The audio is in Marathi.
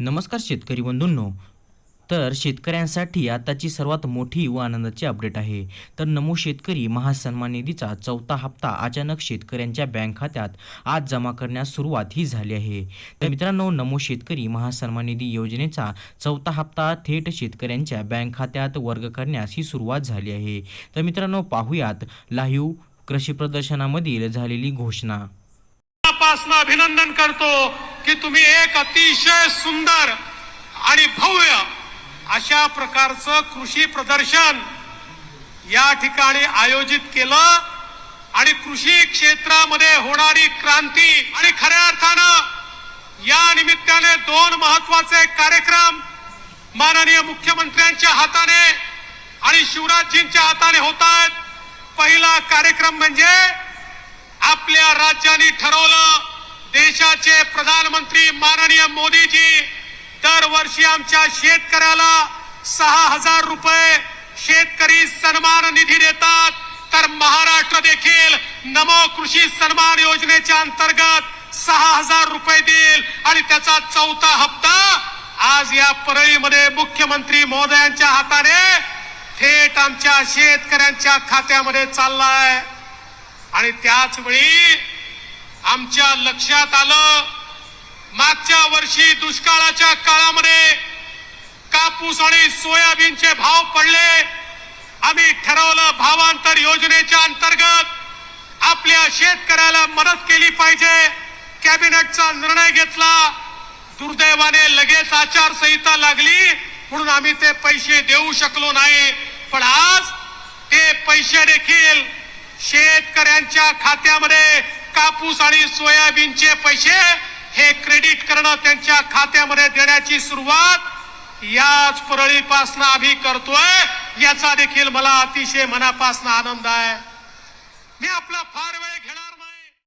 नमस्कार शेतकरी बंधूंनो. तर शेतकऱ्यांसाठी आताची सर्वात मोठी व आनंदाची अपडेट आहे. तर नमो शेतकरी महासन्मान निधीचा चौथा हप्ता अचानक शेतकऱ्यांच्या बँक खात्यात आज जमा करण्यास सुरुवात ही झाली आहे. तर मित्रांनो नमो शेतकरी महासन्मान निधी योजनेचा चौथा हप्ता थेट शेतकऱ्यांच्या बँक खात्यात वर्ग करण्यास ही सुरुवात झाली आहे. तर मित्रांनो पाहूयात लाईव्ह कृषी प्रदर्शनामधील झालेली घोषणा. पासन अभिनंदन करतो की तुम्ही एक अतिशय सुंदर आणि भव्य अशा प्रकारचं कृषी प्रदर्शन या ठिकाणी आयोजित केलं आणि कृषी क्षेत्रामध्ये होणारी क्रांती आणि खऱ्या अर्थानं या निमित्ताने दोन महत्त्वाचे कार्यक्रम माननीय मुख्यमंत्र्यांच्या हाताने आणि शिवराजजींच्या हाताने होत आहेत. पहिला कार्यक्रम म्हणजे आपल्या राज्याने ठरवलं देशाचे प्रधानमंत्री माननीय मोदीजी दरवर्षी आमच्या शेतकऱ्याला सहा हजार रुपये शेतकरी सन्मान निधी देतात. तर महाराष्ट्र देखील नमो कृषी सन्मान योजनेच्या अंतर्गत सहा हजार रुपये देईल. आणि त्याचा चौथा हप्ता आज या परळीमध्ये मुख्यमंत्री महोदयांच्या हाताने थेट आमच्या शेतकऱ्यांच्या खात्यामध्ये चाललाय. आणि त्याच वेळी आमच्या लक्षात आलं. मागच्या वर्षी दुष्काळाच्या काळामध्ये कापूस आणि सोयाबीनचे भाव पडले. आम्ही ठरवलं भावांतर योजनेच्या अंतर्गत आपल्या शेतकऱ्याला मदत केली पाहिजे. कॅबिनेटचा निर्णय घेतला. दुर्दैवाने लगेच आचारसंहिता लागली. म्हणून आम्ही ते पैसे देऊ शकलो नाही. पण आज ते पैसे देखील शेतकऱ्यांच्या खात्यामध्ये कापूस आणि सोयाबीनचे पैसे हे क्रेडिट करणं त्यांच्या खात्यामध्ये देण्याची सुरुवात याच परळीपासनं आम्ही करतोय. याचा देखील मला अतिशय मनापासून आनंद आहे. मी आपला फार वेळ घेणार